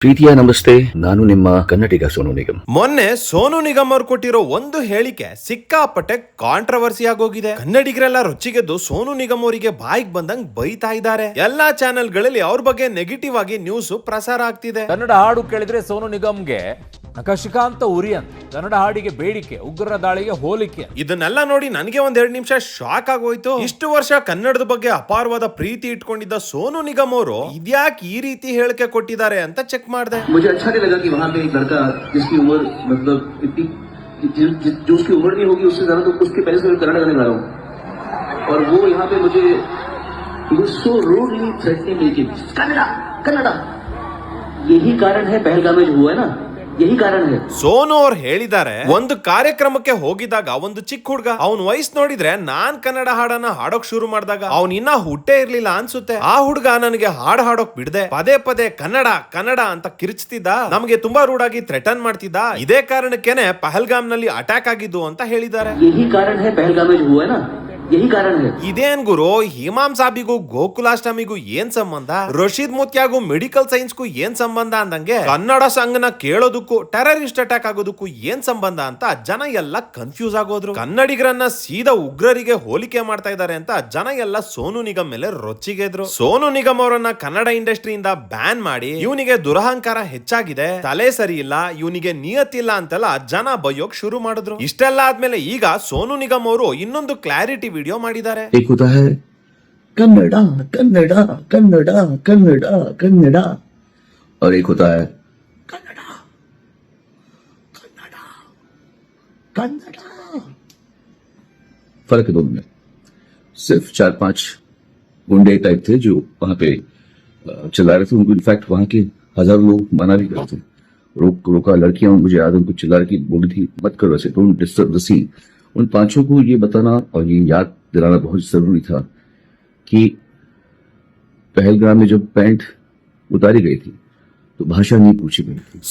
ಪ್ರೀತಿಯ ನಮಸ್ತೆ ನಾನು ನಿಮ್ಮ ಕನ್ನಡಿಗ ಸೋನು ನಿಗಮ್. ಮೊನ್ನೆ ಸೋನು ನಿಗಮ್ ಅವ್ರು ಕೊಟ್ಟಿರೋ ಒಂದು ಹೇಳಿಕೆ ಸಿಕ್ಕಾಪಟ್ಟೆ ಕಾಂಟ್ರವರ್ಸಿ ಆಗೋಗಿದೆ. ಕನ್ನಡಿಗರೆಲ್ಲ ರೊಚ್ಚಿಗೆದ್ದು ಸೋನು ನಿಗಮ್ ಅವರಿಗೆ ಬಾಯಿಗೆ ಬಂದಂಗ್ ಬೈತಾ ಇದ್ದಾರೆ. ಎಲ್ಲಾ ಚಾನೆಲ್ಗಳಲ್ಲಿ ಅವ್ರ ಬಗ್ಗೆ ನೆಗೆಟಿವ್ ಆಗಿ ನ್ಯೂಸ್ ಪ್ರಸಾರ ಆಗ್ತಿದೆ. ಕನ್ನಡ ಹಾಡು ಕೇಳಿದ್ರೆ ಸೋನು ನಿಗಮ್ಗೆ ನಖಶಿಕಾಂತ ಉರಿ ಅಂತ ಕನ್ನಡ ಹಾಡಿಗೆ ಬೇಡಿಕೆ ಉಗ್ರರ ದಾಳಿಗೆ ಹೋಲಿಕೆ ಇದನ್ನೆಲ್ಲ ನೋಡಿ ನನಗೆ ಒಂದ್ ಎರಡ್ ನಿಮಿಷ ಶಾಕ್ ಆಗೋಯ್ತು ಇಷ್ಟು ವರ್ಷ ಕನ್ನಡದ ಬಗ್ಗೆ ಅಪಾರವಾದ ಪ್ರೀತಿ ಇಟ್ಕೊಂಡಿದ್ದ ಸೋನು ನಿಗಮ್ ಅವರು ಇದ್ಯಾಕ್ ಈ ರೀತಿ ಹೇಳಿಕೆ ಕೊಟ್ಟಿದ್ದಾರೆ ಅಂತ ಚೆಕ್ ಮಾಡಿದೆ मुझे अच्छा नहीं लगा कि वहां पे एक लड़का जिसकी उम्र मतलब इतनी जि- जि- जो उसकी उम्र नहीं होगी उससे ज्यादा तो उसके पहले से मैं कन्नड़ गाने गा रहा हूँ और वो यहाँ पे मुझे सो रूडली थ्रेटनिंग लेके कन्नड़ा कन्नड़ा यही कारण है पहलगाम में जो हुआ है ना यही कारण है ಸೋನು ಅವ್ರು ಹೇಳಿದ್ದಾರೆ ಒಂದು ಕಾರ್ಯಕ್ರಮಕ್ಕೆ ಹೋಗಿದಾಗ ಒಂದು ಚಿಕ್ಕ ಹುಡುಗ ಅವನ್ ವಯಸ್ಸು ನೋಡಿದ್ರೆ ನಾನ್ ಕನ್ನಡ ಹಾಡನ್ನ ಹಾಡೋಕ್ ಶುರು ಮಾಡಿದಾಗ ಅವ್ನ ಇನ್ನ ಹುಟ್ಟೇ ಇರ್ಲಿಲ್ಲ ಅನ್ಸುತ್ತೆ. ಆ ಹುಡ್ಗ ನನಗೆ ಹಾಡ್ ಹಾಡೋಕ್ ಬಿಡದೆ. ಪದೇ ಪದೇ ಕನ್ನಡ ಕನ್ನಡ ಅಂತ ಕಿರ್ಚ್ತಿದ್ದ. ನಮಗೆ ತುಂಬಾ ರೂಢಾಗಿ ಥ್ರೆಟನ್ ಮಾಡ್ತಿದ್ದ. ಇದೇ ಕಾರಣಕ್ಕೇನೆ ಪಹಲ್ಗಾಮ್ನಲ್ಲಿ ಅಟ್ಯಾಕ್ ಆಗಿದ್ದು ಅಂತ ಹೇಳಿದ್ದಾರೆ. यही कारण है पहलगाम में जो हुआ है ना यही कारण है ಇದೇನ್ ಗುರು ಹಿಮಾಮ್ ಸಾಬಿಗೂ ಗೋಕುಲಾಷ್ಟಮಿಗೂ ಏನ್ ಸಂಬಂಧ ರಶೀದ್ ಮುತ್ಯಾಗೂ ಮೆಡಿಕಲ್ ಸೈನ್ಸ್ಗೂ ಏನ್ ಸಂಬಂಧ ಅಂದಂಗೆ ಕನ್ನಡ ಸಂಘನ ಕೇಳೋದಕ್ಕೂ ಟೆರರಿಸ್ಟ್ ಅಟ್ಯಾಕ್ ಆಗೋದಕ್ಕೂ ಏನ್ ಸಂಬಂಧ ಅಂತ ಜನ ಎಲ್ಲ ಕನ್ಫ್ಯೂಸ್ ಆಗೋದ್ರು ಕನ್ನಡಿಗರನ್ನ ಸೀದಾ ಉಗ್ರರಿಗೆ ಹೋಲಿಕೆ ಮಾಡ್ತಾ ಇದ್ದಾರೆ ಅಂತ ಜನ ಎಲ್ಲ ಸೋನು ನಿಗಮ್ ಮೇಲೆ ರೊಚ್ಚಿಗೆದ್ರು ಸೋನು ನಿಗಮ್ ಅವರನ್ನ ಕನ್ನಡ ಇಂಡಸ್ಟ್ರಿಯಿಂದ ಬ್ಯಾನ್ ಮಾಡಿ ಇವನಿಗೆ ದುರಹಂಕಾರ ಹೆಚ್ಚಾಗಿದೆ ತಲೆ ಸರಿ ಇಲ್ಲ ಇವನಿಗೆ ನಿಯತ್ತಿಲ್ಲ ಅಂತೆಲ್ಲ ಜನ ಬೈಯೋಕ್ ಶುರು ಮಾಡಿದ್ರು ಇಷ್ಟೆಲ್ಲ ಆದ್ಮೇಲೆ ಈಗ ಸೋನು ನಿಗಮ್ ಅವರು ಇನ್ನೊಂದು ಕ್ಲಾರಿಟಿ ವಿಡಿಯೋ ಮಾಡಿದ್ದಾರೆ एक होता है कन्नड़ा कन्नड़ा कन्नड़ा कन्नड़ा कन्नड़ा और एक होता है कन्नड़ा कन्नड़ा कन्नड़ा फर्क है दोनों में सिर्फ चार पांच गुंडे टाइप थे जो वहां पे अ, चिल्ला रहे थे उनको इनफैक्ट वहां के हजारों लोग मना भी करते थे रोक रोका लड़कियां मुझे याद है उनको चिल्ला रही की बोली थी मत करो ऐसे डोंट डिस्टर्ब द सीन उन पाँचों को ये बताना और ये याद दिलाना बहुत ज़रूरी था कि पहलगाम में जब पैंट उतारी गई थी ಭಾಷಾನಿ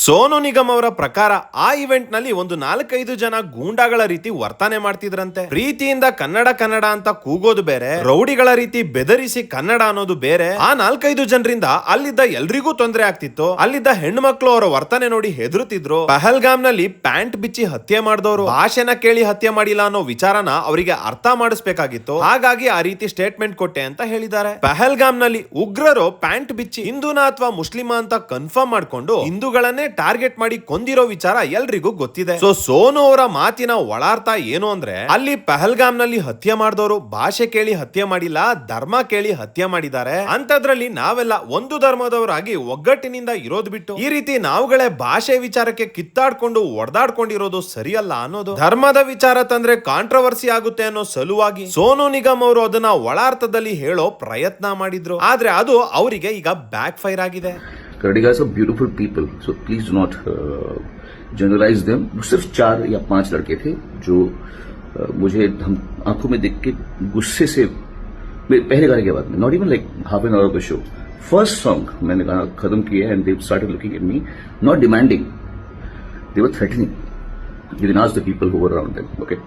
ಸೋನು ನಿಗಮ್ ಅವರ ಪ್ರಕಾರ ಆ ಇವೆಂಟ್ನಲ್ಲಿ ಒಂದು ನಾಲ್ಕೈದು ಜನ ಗೂಂಡಾಗಳ ರೀತಿ ವರ್ತನೆ ಮಾಡ್ತಿದ್ರಂತೆ. ಪ್ರೀತಿಯಿಂದ ಕನ್ನಡ ಕನ್ನಡ ಅಂತ ಕೂಗೋದು ಬೇರೆ, ರೌಡಿಗಳ ರೀತಿ ಬೆದರಿಸಿ ಕನ್ನಡ ಅನ್ನೋದು ಬೇರೆ. ಆ ನಾಲ್ಕೈದು ಜನರಿಂದ ಅಲ್ಲಿದ್ದ ಎಲ್ರಿಗೂ ತೊಂದರೆ ಆಗ್ತಿತ್ತು. ಅಲ್ಲಿದ್ದ ಹೆಣ್ಮಕ್ಳು ಅವರ ವರ್ತನೆ ನೋಡಿ ಹೆದರುತ್ತಿದ್ರು. ಪಹಲ್ಗಾಮ್ನಲ್ಲಿ ಪ್ಯಾಂಟ್ ಬಿಚ್ಚಿ ಹತ್ಯೆ ಮಾಡಿದವರು. ಭಾಷೆನ ಕೇಳಿ ಹತ್ಯೆ ಮಾಡಿಲ್ಲ ಅನ್ನೋ ವಿಚಾರನ ಅವರಿಗೆ ಅರ್ಥ ಮಾಡಿಸ್ಬೇಕಾಗಿತ್ತು. ಹಾಗಾಗಿ ಆ ರೀತಿ ಸ್ಟೇಟ್ಮೆಂಟ್ ಕೊಟ್ಟೆ ಅಂತ ಹೇಳಿದ್ದಾರೆ. ಪಹಲ್ಗಾಮ್ನಲ್ಲಿ ಉಗ್ರರು ಪ್ಯಾಂಟ್ ಬಿಚ್ಚಿ ಹಿಂದೂನ ಅಥವಾ ಮುಸ್ಲಿಮ ಅಂತ ಕನ್ಫರ್ಮ್ ಮಾಡ್ಕೊಂಡು ಹಿಂದೂಗಳನ್ನೇ ಟಾರ್ಗೆಟ್ ಮಾಡಿ ಕೊಂದಿರೋ ವಿಚಾರ ಎಲ್ರಿಗೂ ಗೊತ್ತಿದೆ. ಸೊ ಸೋನು ಅವರ ಮಾತಿನ ಒಳಾರ್ಥ ಏನು ಅಂದ್ರೆ, ಅಲ್ಲಿ ಪಹಲ್ಗಾಮ್ನಲ್ಲಿ ಹತ್ಯೆ ಮಾಡಿದವರು ಭಾಷೆ ಕೇಳಿ ಹತ್ಯೆ ಮಾಡಿಲ್ಲ, ಧರ್ಮ ಕೇಳಿ ಹತ್ಯೆ ಮಾಡಿದ್ದಾರೆ. ಅಂತದ್ರಲ್ಲಿ ನಾವೆಲ್ಲ ಒಂದು ಧರ್ಮದವರಾಗಿ ಒಗ್ಗಟ್ಟಿನಿಂದ ಇರೋದು ಬಿಟ್ಟು ಈ ರೀತಿ ನಾವುಗಳೇ ಭಾಷೆ ವಿಚಾರಕ್ಕೆ ಕಿತ್ತಾಡ್ಕೊಂಡು ಒಡೆದಾಡ್ಕೊಂಡಿರೋದು ಸರಿಯಲ್ಲ ಅನ್ನೋದು. ಧರ್ಮದ ವಿಚಾರ ತಂದ್ರೆ ಕಾಂಟ್ರವರ್ಸಿ ಆಗುತ್ತೆ ಅನ್ನೋ ಸಲುವಾಗಿ ಸೋನು ನಿಗಮ್ ಅವರು ಅದನ್ನ ಒಳಾರ್ಥದಲ್ಲಿ ಹೇಳೋ ಪ್ರಯತ್ನ ಮಾಡಿದ್ರು. ಆದ್ರೆ ಅದು ಅವರಿಗೆ ಈಗ ಬ್ಯಾಕ್ ಫೈರ್ ಆಗಿದೆ. Beautiful people, so please do not uh, generalize them. सिर्फ़ चार या पाँच लड़के थे जो uh, मुझे आँखों में देख के गुस्से से पहले गाने के बाद में not even like half an hour the show first song मैंने गाना खत्म किया and they started looking at me not demanding they were threatening you can ask the people who were around them okay?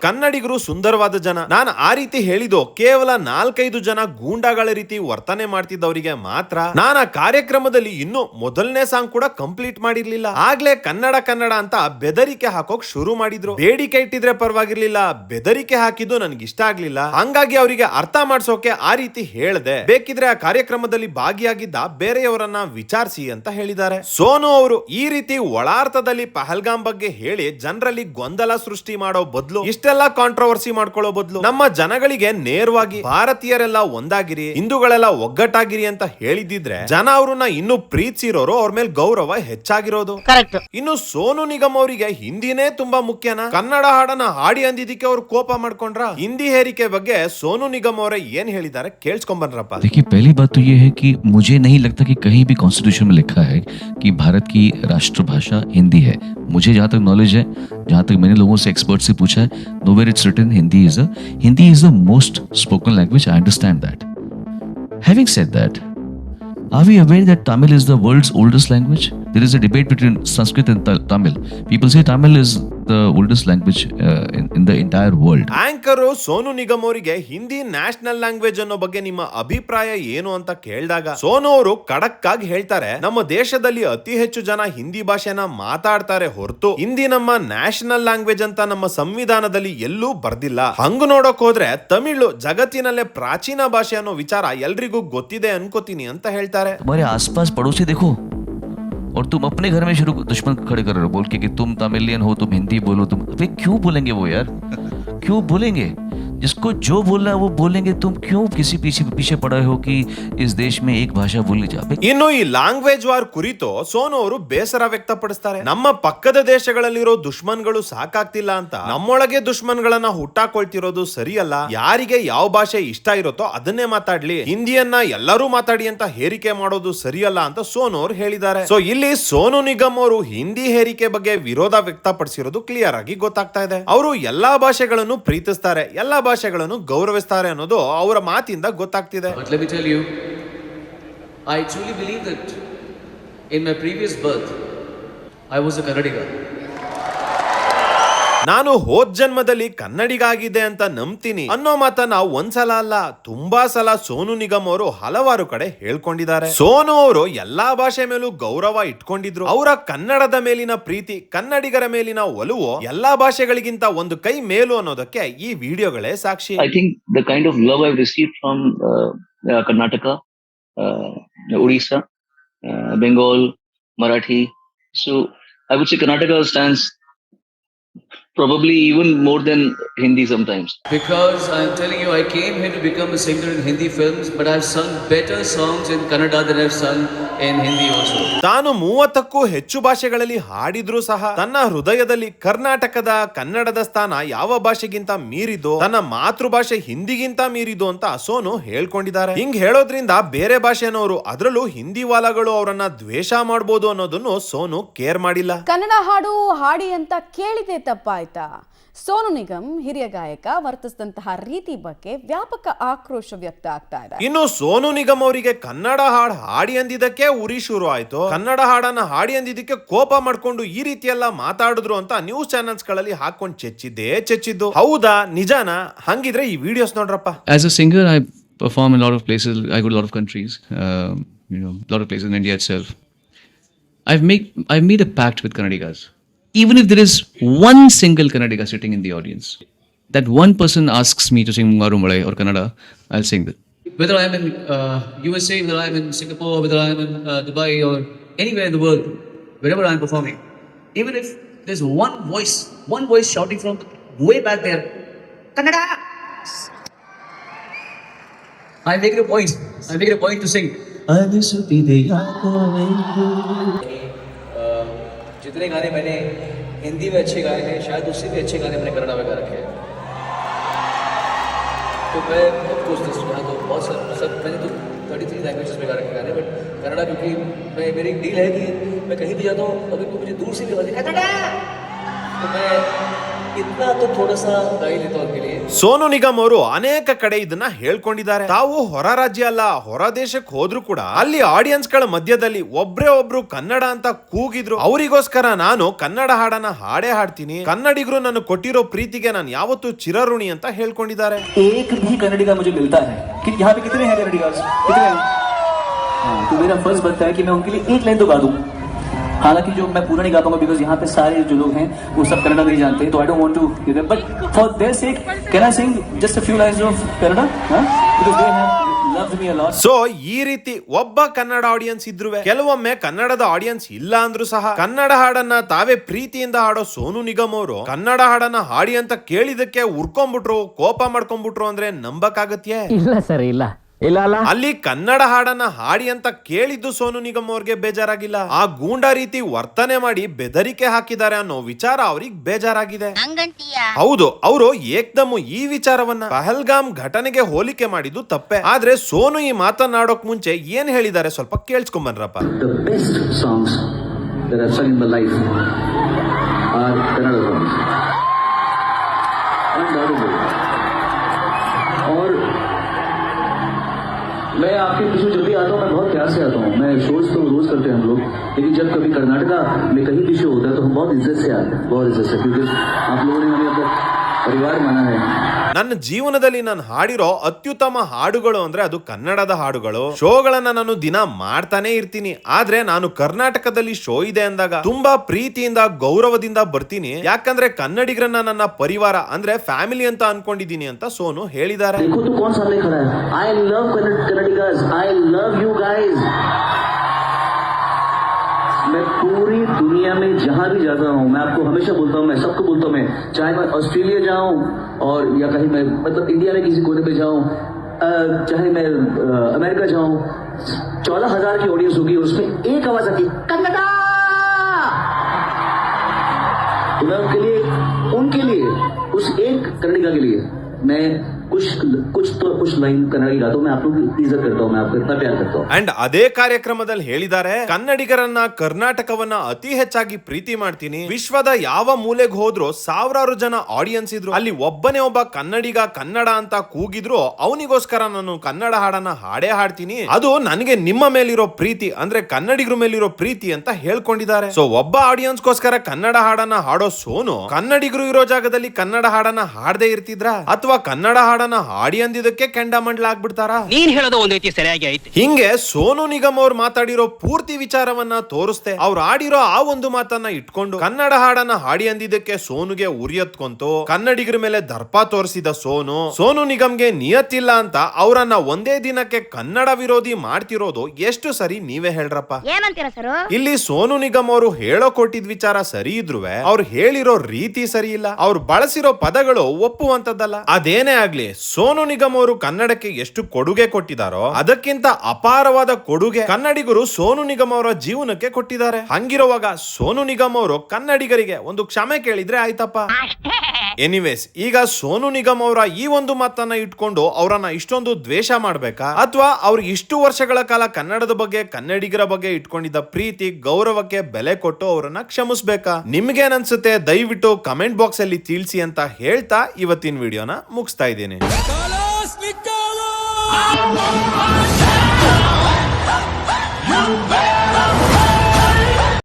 ಕನ್ನಡಿಗರು ಸುಂದರವಾದ ಜನ. ನಾನು ಆ ರೀತಿ ಹೇಳಿದ್ದು ಕೇವಲ ನಾಲ್ಕೈದು ಜನ ಗೂಂಡಾಗಳ ರೀತಿ ವರ್ತನೆ ಮಾಡ್ತಿದ್ದವರಿಗೆ ಮಾತ್ರ. ನಾನು ಆ ಕಾರ್ಯಕ್ರಮದಲ್ಲಿ ಇನ್ನು ಮೊದಲನೇ ಸಾಂಗ್ ಕೂಡ ಕಂಪ್ಲೀಟ್ ಮಾಡಿರ್ಲಿಲ್ಲ. ಆಗ್ಲೇ ಕನ್ನಡ ಕನ್ನಡ ಅಂತ ಬೆದರಿಕೆ ಹಾಕೋಕ್ ಶುರು ಮಾಡಿದ್ರು. ಬೇಡಿಕೆ ಇಟ್ಟಿದ್ರೆ ಪರವಾಗಿರ್ಲಿಲ್ಲ. ಬೆದರಿಕೆ ಹಾಕಿದ್ದು ನನ್ಗೆ ಇಷ್ಟ ಆಗ್ಲಿಲ್ಲ. ಹಂಗಾಗಿ ಅವರಿಗೆ ಅರ್ಥ ಮಾಡ್ಸೋಕೆ ಆ ರೀತಿ ಹೇಳ್ದೆ. ಬೇಕಿದ್ರೆ ಆ ಕಾರ್ಯಕ್ರಮದಲ್ಲಿ ಭಾಗಿಯಾಗಿದ್ದ ಬೇರೆಯವರನ್ನ ವಿಚಾರಿಸಿ ಅಂತ ಹೇಳಿದ್ದಾರೆ. ಸೋನು ಅವರು ಈ ರೀತಿ ಒಳಾರ್ಥದಲ್ಲಿ ಪಹಲ್ಗಾಮ್ ಬಗ್ಗೆ ಹೇಳಿ ಜನರಲ್ಲಿ ಗೊಂದಲ ಸೃಷ್ಟಿ ಮಾಡೋ ಬದಲು ಇಷ್ಟೆಲ್ಲ ಕಾಂಟ್ರವರ್ಸಿ ಮಾಡ್ಕೊಳ್ಳೋ ಬದಲು ನಮ್ಮ ಜನಗಳಿಗೆ ನೇರವಾಗಿ ಭಾರತೀಯರೆಲ್ಲ ಒಂದಾಗಿರಿ ಹಿಂದೂಗಳೆಲ್ಲ ಒಗ್ಗಟ್ಟಾಗಿರಿ ಅಂತ ಹೇಳಿದಿದ್ರೆ ಜನ ಅವ್ರನ್ನ ಇನ್ನು ಪ್ರೀತಿಸಿರೋರು ಅವ್ರ ಮೇಲೆ ಗೌರವ ಹೆಚ್ಚಾಗಿರೋದು ಕರೆಕ್ಟ್ ಇನ್ನು ಸೋನು ನಿಗಮ್ ಅವರಿಗೆ ಹಿಂದಿನೇ ತುಂಬಾ ಮುಖ್ಯನಾ ಕನ್ನಡ ಹಾಡನ್ನ ಹಾಡಿ ಅಂದಿದ್ದಕ್ಕೆ ಅವ್ರು ಕೋಪ ಮಾಡ್ಕೊಂಡ್ರ ಹಿಂದಿ ಹೇರಿಕೆ ಬಗ್ಗೆ ಸೋನು ನಿಗಮ್ ಅವರೇ ಏನ್ ಹೇಳಿದ್ದಾರೆ ಕೇಳಿಸ್ಕೊಂಬನ್ರಪ್ಪ देखिए पहली बात तो ये है कि मुझे नहीं लगता कि कहीं भी कॉन्स्टिट्यूशन में लिखा है कि भारत की राष्ट्रभाषा हिंदी है मुझे जहाँ तक नॉलेज है जहाँ तक मैंने लोगों से एक्सपर्ट से पूछा है no where it's written Hindi is uh Hindi is the most spoken language I understand that having said that Are we aware that Tamil is the world's oldest language? there is a debate between Sanskrit and Tamil. People say Tamil is the oldest language in the entire world anchor Sonu Nigam ಅವರಿಗೆ Hindi national language ಅನ್ನೋ ಬಗ್ಗೆ ನಿಮ್ಮ ಅಭಿಪ್ರಾಯ ಏನು ಅಂತ ಕೇಳಿದಾಗ ಸೋನು ಅವರು ಖಡಕ್ ಆಗಿ ಹೇಳ್ತಾರೆ ನಮ್ಮ ದೇಶದಲ್ಲಿ ಅತಿ ಹೆಚ್ಚು ಜನ ಹಿಂದಿ ಭಾಷೆನ ಮಾತಾಡ್ತಾರೆ ಹೊರತು ಹಿಂದಿ ನಮ್ಮ ನ್ಯಾಷನಲ್ ಲ್ಯಾಂಗ್ವೇಜ್ ಅಂತ ನಮ್ಮ ಸಂವಿಧಾನದಲ್ಲಿ ಎಲ್ಲೂ ಬರ್ದಿಲ್ಲ. ಹಂಗ್ ನೋಡಕ್ ಹೋದ್ರೆ ತಮಿಳು ಜಗತ್ತಿನಲ್ಲೇ ಪ್ರಾಚೀನ ಭಾಷೆ ಅನ್ನೋ ವಿಚಾರ ಎಲ್ರಿಗೂ ಗೊತ್ತಿದೆ ಅನ್ಕೋತೀನಿ ಅಂತ ಹೇಳ್ತಾರೆ. ಬರೀ ಆಸ್ಪಾಸ್ ಪಡೋಸಿ और तुम अपने घर में शुरू दुश्मन खड़े कर रहे हो, बोल के कि तुम तमिलियन हो, तुम हिंदी बोलो, तुम अबे, क्यों बोलेंगे वो यार? क्यों बोलेंगे? जिसको जो बोलना है वो बोलेंगे तुम क्यों किसी पीछे पीछे पड़े हो कि इस देश में एक भाषा बोलनी चाहिए ಇನ್ನು ಈ ಲ್ಯಾಂಗ್ವೇಜ್ ವಾರ್ ಕುರಿತು ಸೋನು ಅವರು ಬೇಸರ ವ್ಯಕ್ತಪಡಿಸ್ತಾರೆ ನಮ್ಮ ಪಕ್ಕದ ದೇಶಗಳಲ್ಲಿರೋ ದುಶ್ಮನ್ಗಳು ಸಾಕಾಗ್ತಿಲ್ಲ ಅಂತ ನಮ್ಮೊಳಗೆ ದುಶ್ಮನ್ಗಳನ್ನ ಹುಟ್ಟಾಕೊಳ್ತಿರೋದು ಸರಿಯಲ್ಲ ಯಾರಿಗೆ ಯಾವ ಭಾಷೆ ಇಷ್ಟ ಇರುತ್ತೋ ಅದನ್ನೇ ಮಾತಾಡ್ಲಿ ಹಿಂದಿಯನ್ನ ಎಲ್ಲರೂ ಮಾತಾಡಿ ಅಂತ ಹೇರಿಕೆ ಮಾಡೋದು ಸರಿಯಲ್ಲ ಅಂತ ಸೋನು ಅವರು ಹೇಳಿದ್ದಾರೆ ಸೊ ಇಲ್ಲಿ ಸೋನು ನಿಗಮ್ ಅವರು ಹಿಂದಿ ಹೇರಿಕೆ ಬಗ್ಗೆ ವಿರೋಧ ವ್ಯಕ್ತಪಡಿಸಿರೋದು ಕ್ಲಿಯರ್ ಆಗಿ ಗೊತ್ತಾಗ್ತಾ ಇದೆ ಅವರು ಎಲ್ಲಾ ಭಾಷೆಗಳನ್ನು ಪ್ರೀತಿಸ್ತಾರೆ ಎಲ್ಲಾ ಭಾಷೆಗಳನ್ನು ಗೌರವಿಸ್ತಾರೆ ಅನ್ನೋದು ಅವರ ಮಾತಿಂದ ಗೊತ್ತಾಗ್ತಿದೆ. I believe me in my previous birth I was in my ನಾನು ಹೋದ್ ಜನ್ಮದಲ್ಲಿ ಕನ್ನಡಿಗಾಗಿದೆ ಅಂತ ನಂಬ್ತೀನಿ. ಅನ್ನೋ ಮಾತನ್ನ ಒಂದ್ಸಲ ಅಲ್ಲ, ತುಂಬಾ ಸಲ ಸೋನು ನಿಗಮ್ ಅವರು ಹಲವಾರು ಕಡೆ ಹೇಳ್ಕೊಂಡಿದ್ದಾರೆ. ಸೋನು ಅವರು ಎಲ್ಲಾ ಭಾಷೆ ಮೇಲೂ ಗೌರವ ಇಟ್ಕೊಂಡಿದ್ರು. ಅವರ ಕನ್ನಡದ ಮೇಲಿನ ಪ್ರೀತಿ, ಕನ್ನಡಿಗರ ಮೇಲಿನ ಒಲವು ಎಲ್ಲಾ ಭಾಷೆಗಳಿಗಿಂತ ಒಂದು ಕೈ ಮೇಲು ಅನ್ನೋದಕ್ಕೆ ಈ ವಿಡಿಯೋಗಳೇ ಸಾಕ್ಷಿ. I think the kind of love I receive from Karnataka Odisha Bengal Marathi so I would say Karnataka I probably even more than Hindi sometimes because I am telling you I came here to become a singer in Hindi films but I have sung better songs in Kannada than in Hindi ತಾನು ಮೂವತ್ತಕ್ಕೂ ಹೆಚ್ಚು ಭಾಷೆಗಳಲ್ಲಿ ಹಾಡಿದ್ರೂ ಸಹ ತನ್ನ ಹೃದಯದಲ್ಲಿ ಕರ್ನಾಟಕದ ಕನ್ನಡದ ಸ್ಥಾನ ಯಾವ ಭಾಷೆಗಿಂತ ಮೀರಿದೋ ತನ್ನ ಮಾತೃಭಾಷೆ ಹಿಂದಿಗಿಂತ ಮೀರಿದೋ ಅಂತ ಸೋನು ಹೇಳಿಕೊಂಡಿದ್ದಾರೆ. ಹಿಂಗ್ ಹೇಳೋದ್ರಿಂದ ಬೇರೆ ಭಾಷೆನೋರು ಅದರಲ್ಲೂ ಹಿಂದಿವಾಲಗಳು ಅವರನ್ನ ದ್ವೇಷ ಮಾಡಬಹುದು ಅನ್ನೋದನ್ನು ಸೋನು ಕೇರ್ ಮಾಡಿಲ್ಲ. ಕನ್ನಡ ಹಾಡು ಹಾಡಿ ಅಂತ ಕೇಳಿದೆ ತಪ್ಪ ಸೋನು ನಿಗಮ್ ಹಿರಿಯ ಗಾಯಕ ವರ್ತಿಸಿದಂತಹ ರೀತಿ ಬಗ್ಗೆ ವ್ಯಾಪಕ ಆಕ್ರೋಶ ವ್ಯಕ್ತ ಆಗ್ತಾ ಇದೆ. ಇನ್ನು ಸೋನು ನಿಗಮ್ ಅವರಿಗೆ ಕನ್ನಡ ಹಾಡ್ ಹಾಡಿ ಅಂದಿದ್ದಕ್ಕೆ ಉರಿ ಶುರು ಆಯ್ತು. ಕನ್ನಡ ಹಾಡನ್ನ ಹಾಡಿ ಅಂದಿದ್ದಕ್ಕೆ ಕೋಪ ಮಾಡ್ಕೊಂಡು ಈ ರೀತಿ ಎಲ್ಲ ಮಾತಾಡಿದ್ರು ಅಂತ ನ್ಯೂಸ್ ಚಾನೆಲ್ಸ್ಗಳಲ್ಲಿ ಹಾಕೊಂಡ್ ಚೆಚ್ಚಿದ್ದೇ ಚೆಚ್ಚಿದ್ದು. ಹೌದಾ? ನಿಜಾನ? ಹಂಗಿದ್ರೆ ಈ ವಿಡಿಯೋಸ್ ನೋಡ್ರಪ್ಪ. As a singer, I perform lot of places I good lot of countries a lot of countries. Places you know, itself I of places in India itself. I've make I've made a pact with Kannadigas. Even if there is one single Kannadiga sitting in the audience, that one person asks me to sing Mungaru Malay or Kannada, I'll sing that. Whether I'm in uh, USA, whether I'm in Singapore, whether I'm in uh, Dubai, or anywhere in the world, wherever I'm performing, even if there's one voice, one voice shouting from way back there, Kannada! I make it a point. I make it a point to sing. जितने गाने मैंने हिंदी में अच्छे गाए हैं, शायद उससे भी अच्छे गाने मैंने कन्नड़ा में गा रखे हैं। तो मैं दस रहा तो बहुत सब सब, मैंने तो थर्टी थ्री लैंग्वेज में गा रखे गाने बट कन्नड़ा क्योंकि मैं, मेरी डील है कि मैं कहीं भी जाता हूँ अगर कोई मुझे दूर से भी कन्नड़ा! तो मैं इतना तो थोड़ा सा गा ही लेता हूँ उनके लिए ಸೋನು ನಿಗಮ್ ಅವರು ಅನೇಕ ಕಡೆ ಇದನ್ನ ಹೇಳ್ಕೊಂಡಿದ್ದಾರೆ ತಾವು ಹೊರ ರಾಜ್ಯ ಅಲ್ಲ ಹೊರ ದೇಶಕ್ಕೆ ಹೋದ್ರು ಕೂಡ ಅಲ್ಲಿ ಆಡಿಯನ್ಸ್ ಗಳ ಮಧ್ಯದಲ್ಲಿ ಒಬ್ರೇ ಒಬ್ರು ಕನ್ನಡ ಅಂತ ಕೂಗಿದ್ರು ಅವರಿಗೋಸ್ಕರ ನಾನು ಕನ್ನಡ ಹಾಡನ್ನ ಹಾಡೇ ಹಾಡ್ತೀನಿ ಕನ್ನಡಿಗರು ನಾನು ಕೊಟ್ಟಿರೋ ಪ್ರೀತಿಗೆ ನಾನು ಯಾವತ್ತೂ ಚಿರಋಣಿ ಅಂತ ಹೇಳ್ಕೊಂಡಿದ್ದಾರೆ एक भी कन्नड़ी का मुझे मिलता है कि यहाँ पे कितने हैं कन्नड़ी कितने हैं हाँ, तो मेरा फर्ज बनता है कि मैं उनके लिए एक लाइन तो गा दूं हालांकि जो मैं पूरा नहीं गा पाऊंगा बिकॉज यहाँ पे सारे जो लोग हैं वो सब कन्नड़ा नहीं जानते तो I don't want to but for their sake can I sing just a few lines of Kannada because they have loved me a lot so ಈ ರೀತಿ ಒಬ್ಬ ಕನ್ನಡ ಆಡಿಯನ್ಸ್ ಇದ್ರು ಕೆಲವೊಮ್ಮೆ ಕನ್ನಡದ ಆಡಿಯನ್ಸ್ ಇಲ್ಲ ಅಂದ್ರೂ ಸಹ ಕನ್ನಡ ಹಾಡನ್ನ ತಾವೇ ಪ್ರೀತಿಯಿಂದ ಹಾಡೋ ಸೋನು ನಿಗಮ್ ಅವರು ಕನ್ನಡ ಹಾಡನ್ನ ಹಾಡಿ ಅಂತ ಕೇಳಿದಕ್ಕೆ ಉರ್ಕೊಂಡ್ಬಿಟ್ರು ಕೋಪ ಮಾಡ್ಕೊಂಡ್ಬಿಟ್ರು ಅಂದ್ರೆ ನಂಬಕ್ಕಾಗತ್ಯೆ ಇಲ್ಲ ಸರ್ ಇಲ್ಲ ಇಲ್ಲ ಅಲ್ಲ? ಅಲ್ಲಿ ಕನ್ನಡ ಹಾಡನ್ನ ಹಾಡಿ ಅಂತ ಕೇಳಿದ್ದು ಸೋನು ನಿಗಮ್ ಅವ್ರಿಗೆ ಬೇಜಾರಾಗಿಲ್ಲ. ಆ ಗೂಂಡ ರೀತಿ ವರ್ತನೆ ಮಾಡಿ ಬೆದರಿಕೆ ಹಾಕಿದ್ದಾರೆ ಅನ್ನೋ ವಿಚಾರ ಅವ್ರಿಗೆ ಬೇಜಾರಾಗಿದೆ. ಹೌದು ಅವರು ಏಕ್ದಮ್ ಈ ವಿಚಾರವನ್ನ ಪಹಲ್ಗಾಮ್ ಘಟನೆಗೆ ಹೋಲಿಕೆ ಮಾಡಿದ್ದು ತಪ್ಪೆ. ಆದ್ರೆ ಸೋನು ಈ ಮಾತನಾಡೋಕ್ ಮುಂಚೆ ಏನ್ ಹೇಳಿದ್ದಾರೆ ಸ್ವಲ್ಪ ಕೇಳಿಸ್ಕೊಂಬನ್ರಪ್ಪ. आपके पीछे जब भी आता हूँ, मैं बहुत प्यार से आता हूँ। मैं शोज़ तो रोज करते हैं हम लोग। लेकिन जब कभी कर्नाटका में कहीं शो होता है तो हम बहुत इज़्ज़त से आते हैं, बहुत इज़्ज़त से, क्योंकि आप लोगों ने हमें अपना परिवार माना है। ನನ್ನ ಜೀವನದಲ್ಲಿ ನಾನು ಹಾಡಿರೋ ಅತ್ಯುತ್ತಮ ಹಾಡುಗಳು ಅಂದ್ರೆ ಅದು ಕನ್ನಡದ ಹಾಡುಗಳು. ಶೋಗಳನ್ನ ನಾನು ದಿನ ಮಾಡ್ತಾನೆ ಇರ್ತೀನಿ. ಆದ್ರೆ ನಾನು ಕರ್ನಾಟಕದಲ್ಲಿ ಶೋ ಇದೆ ಅಂದಾಗ ತುಂಬಾ ಪ್ರೀತಿಯಿಂದ, ಗೌರವದಿಂದ ಬರ್ತೀನಿ. ಯಾಕಂದ್ರೆ ಕನ್ನಡಿಗರನ್ನ ನನ್ನ ಪರಿವಾರ ಅಂದ್ರೆ ಫ್ಯಾಮಿಲಿ ಅಂತ ಅನ್ಕೊಂಡಿದ್ದೀನಿ ಅಂತ ಸೋನು ಹೇಳಿದ್ದಾರೆ. दुनिया में जहाँ भी जाता हूँ मैं आपको हमेशा बोलता हूँ मैं सबको बोलता हूँ मैं चाहे मैं ऑस्ट्रेलिया जाऊँ और या कहीं मैं मतलब इंडिया में किसी कोने पे जाऊँ चाहे मैं अ, अमेरिका जाऊँ चौदह हज़ार की ऑडियंस होगी उसमें एक आवाज़ आती कन्नडा तो मैं उनके लिए उनके लिए उस एक कन्नडिगा के लिए मैं कुछ कुछ तो कुछ लाइन कन्नड़ गाता हूँ मैं आप लोग की इज्जत करता हूँ मैं आपको इतना प्यार करता हूँ ಅಂಡ್ ಅದೇ ಕಾರ್ಯಕ್ರಮದಲ್ಲಿ ಹೇಳಿದ್ದಾರೆ ಕನ್ನಡಿಗರನ್ನ ಕರ್ನಾಟಕವನ್ನ ಅತಿ ಹೆಚ್ಚಾಗಿ ಪ್ರೀತಿ ಮಾಡ್ತೀನಿ ವಿಶ್ವದ ಯಾವ ಮೂಲೆಗೆ ಹೋದ್ರು ಸಾವಿರಾರು ಜನ ಆಡಿಯನ್ಸ್ ಇದ್ರು ಅಲ್ಲಿ ಒಬ್ಬನೇ ಒಬ್ಬ ಕನ್ನಡಿಗ ಕನ್ನಡ ಅಂತ ಕೂಗಿದ್ರು ಅವನಿಗೋಸ್ಕರ ನಾನು ಕನ್ನಡ ಹಾಡನ್ನ ಹಾಡೇ ಹಾಡ್ತೀನಿ ಅದು ನನಗೆ ನಿಮ್ಮ ಮೇಲಿರೋ ಪ್ರೀತಿ ಅಂದ್ರೆ ಕನ್ನಡಿಗರ ಮೇಲಿರೋ ಪ್ರೀತಿ ಅಂತ ಹೇಳ್ಕೊಂಡಿದ್ದಾರೆ ಸೊ ಒಬ್ಬ ಆಡಿಯನ್ಸ್ಗೋಸ್ಕರ ಕನ್ನಡ ಹಾಡನ್ನ ಹಾಡೋ ಸೋನು ಕನ್ನಡಿಗರು ಇರೋ ಜಾಗದಲ್ಲಿ ಕನ್ನಡ ಹಾಡನ್ನ ಹಾಡದೆ ಇರ್ತಿದ್ರ ಅಥವಾ ಕನ್ನಡ ಹಾಡನ್ನ ಹಾಡಿ ಅಂದಿದ್ದಕ್ಕೆ ಕೆಂಡಾಮಂಡ್ಲ ಆಗ್ಬಿಡ್ತಾರ? ನೀನ್ ಹೇಳೋದು ಒಂದ್ ರೀತಿ ಸರಿಯಾಗಿ ಐತೆ ಹಿಂಗೆ ಸೋನು ನಿಗಮ್ ಅವ್ರು ಮಾತಾಡಿರೋ ಪೂರ್ತಿ ವಿಚಾರವನ್ನ ತೋರಿಸ್ತೆ ಅವ್ರು ಆಡಿರೋ ಆ ಒಂದು ಮಾತನ್ನ ಇಟ್ಕೊಂಡು ಕನ್ನಡ ಹಾಡನ್ನ ಹಾಡಿ ಅಂದಿದ್ದಕ್ಕೆ ಸೋನುಗೆ ಉರಿಯತ್ಕೊಂತು ಕನ್ನಡಿಗರ ಮೇಲೆ ದರ್ಪ ತೋರಿಸಿದ ಸೋನು ಸೋನು ನಿಗಮ್ಗೆ ನಿಯತ್ತಿಲ್ಲ ಅಂತ ಅವರನ್ನ ಒಂದೇ ದಿನಕ್ಕೆ ಕನ್ನಡ ವಿರೋಧಿ ಮಾಡ್ತಿರೋದು ಎಷ್ಟು ಸರಿ ನೀವೇ ಹೇಳ್ರಪ್ಪ. ಏನಂತೀರ ಸರ್? ಇಲ್ಲಿ ಸೋನು ನಿಗಮ್ ಅವರು ಹೇಳೋ ಕೊಟ್ಟಿದ್ ವಿಚಾರ ಸರಿ ಇದ್ರುವೆ ಅವ್ರು ಹೇಳಿರೋ ರೀತಿ ಸರಿ ಇಲ್ಲ. ಅವ್ರು ಬಳಸಿರೋ ಪದಗಳು ಒಪ್ಪುವಂತದ್ದಲ್ಲ. ಅದೇನೇ ಆಗ್ಲಿ ಸೋನು ನಿಗಮ್ ಅವರು ಕನ್ನಡಕ್ಕೆ ಎಷ್ಟು ಕೊಡುಗೆ ಕೊಟ್ಟಿದಾರೋ ಅದಕ್ಕಿಂತ ಅಪಾರವಾದ ಕೊಡುಗೆ ಕನ್ನಡಿಗರು ಸೋನು ನಿಗಮ್ ಅವರ ಜೀವನಕ್ಕೆ ಕೊಟ್ಟಿದ್ದಾರೆ. ಹಂಗಿರುವಾಗ ಸೋನು ನಿಗಮ್ ಅವರು ಕನ್ನಡಿಗರಿಗೆ ಒಂದು ಕ್ಷಮೆ ಕೇಳಿದ್ರೆ ಆಯ್ತಪ್ಪ? ಎನಿವೇಸ್ ಈಗ ಸೋನು ನಿಗಮ್ ಅವರ ಈ ಒಂದು ಮಾತನ್ನ ಇಟ್ಕೊಂಡು ಅವರನ್ನ ಇಷ್ಟೊಂದು ದ್ವೇಷ ಮಾಡ್ಬೇಕಾ? ಅಥವಾ ಅವ್ರ ಇಷ್ಟು ವರ್ಷಗಳ ಕಾಲ ಕನ್ನಡದ ಬಗ್ಗೆ, ಕನ್ನಡಿಗರ ಬಗ್ಗೆ ಇಟ್ಕೊಂಡಿದ್ದ ಪ್ರೀತಿ, ಗೌರವಕ್ಕೆ ಬೆಲೆ ಕೊಟ್ಟು ಅವರನ್ನ ಕ್ಷಮಿಸ್ಬೇಕಾ? ನಿಮ್ಗೇನನ್ಸುತ್ತೆ ದಯವಿಟ್ಟು ಕಮೆಂಟ್ ಬಾಕ್ಸ್ ಅಲ್ಲಿ ತಿಳಿಸಿ ಅಂತ ಹೇಳ್ತಾ ಇವತ್ತಿನ ವಿಡಿಯೋನ ಮುಗಿಸ್ತಾ ಇದ್ದೀನಿ.